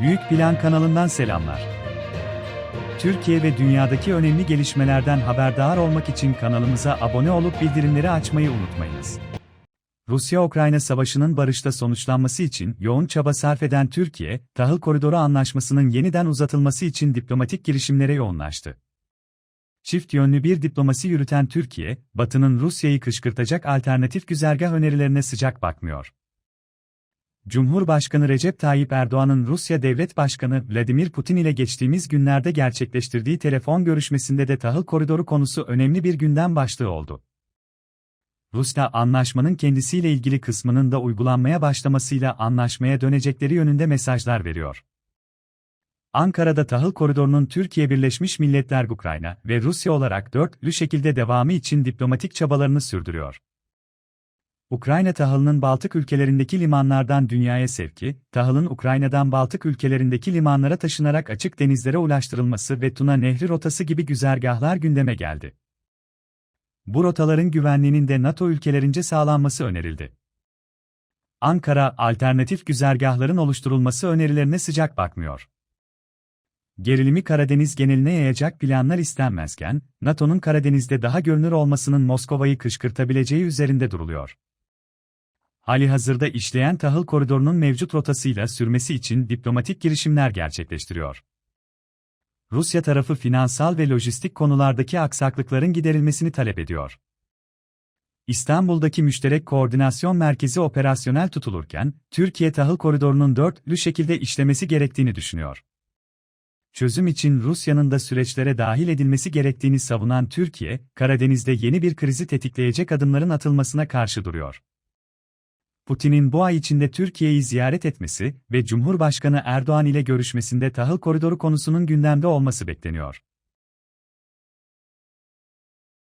Büyük Plan kanalından selamlar. Türkiye ve dünyadaki önemli gelişmelerden haberdar olmak için kanalımıza abone olup bildirimleri açmayı unutmayınız. Rusya-Ukrayna savaşının barışta sonuçlanması için yoğun çaba sarf eden Türkiye, Tahıl Koridoru Anlaşması'nın yeniden uzatılması için diplomatik girişimlere yoğunlaştı. Çift yönlü bir diplomasi yürüten Türkiye, Batı'nın Rusya'yı kışkırtacak alternatif güzergah önerilerine sıcak bakmıyor. Cumhurbaşkanı Recep Tayyip Erdoğan'ın Rusya Devlet Başkanı Vladimir Putin ile geçtiğimiz günlerde gerçekleştirdiği telefon görüşmesinde de tahıl koridoru konusu önemli bir gündem başlığı oldu. Rusya anlaşmanın kendisiyle ilgili kısmının da uygulanmaya başlamasıyla anlaşmaya dönecekleri yönünde mesajlar veriyor. Ankara'da tahıl koridorunun Türkiye Birleşmiş Milletler Ukrayna ve Rusya olarak dörtlü şekilde devamı için diplomatik çabalarını sürdürüyor. Ukrayna tahılının Baltık ülkelerindeki limanlardan dünyaya sevki, tahılın Ukrayna'dan Baltık ülkelerindeki limanlara taşınarak açık denizlere ulaştırılması ve Tuna Nehri rotası gibi güzergahlar gündeme geldi. Bu rotaların güvenliğinin de NATO ülkelerince sağlanması önerildi. Ankara, alternatif güzergahların oluşturulması önerilerine sıcak bakmıyor. Gerilimi Karadeniz geneline yayacak planlar istenmezken, NATO'nun Karadeniz'de daha görünür olmasının Moskova'yı kışkırtabileceği üzerinde duruluyor. Hali hazırda işleyen tahıl koridorunun mevcut rotasıyla sürmesi için diplomatik girişimler gerçekleştiriyor. Rusya tarafı finansal ve lojistik konulardaki aksaklıkların giderilmesini talep ediyor. İstanbul'daki müşterek koordinasyon merkezi operasyonel tutulurken, Türkiye tahıl koridorunun dörtlü şekilde işlemesi gerektiğini düşünüyor. Çözüm için Rusya'nın da süreçlere dahil edilmesi gerektiğini savunan Türkiye, Karadeniz'de yeni bir krizi tetikleyecek adımların atılmasına karşı duruyor. Putin'in bu ay içinde Türkiye'yi ziyaret etmesi ve Cumhurbaşkanı Erdoğan ile görüşmesinde tahıl koridoru konusunun gündemde olması bekleniyor.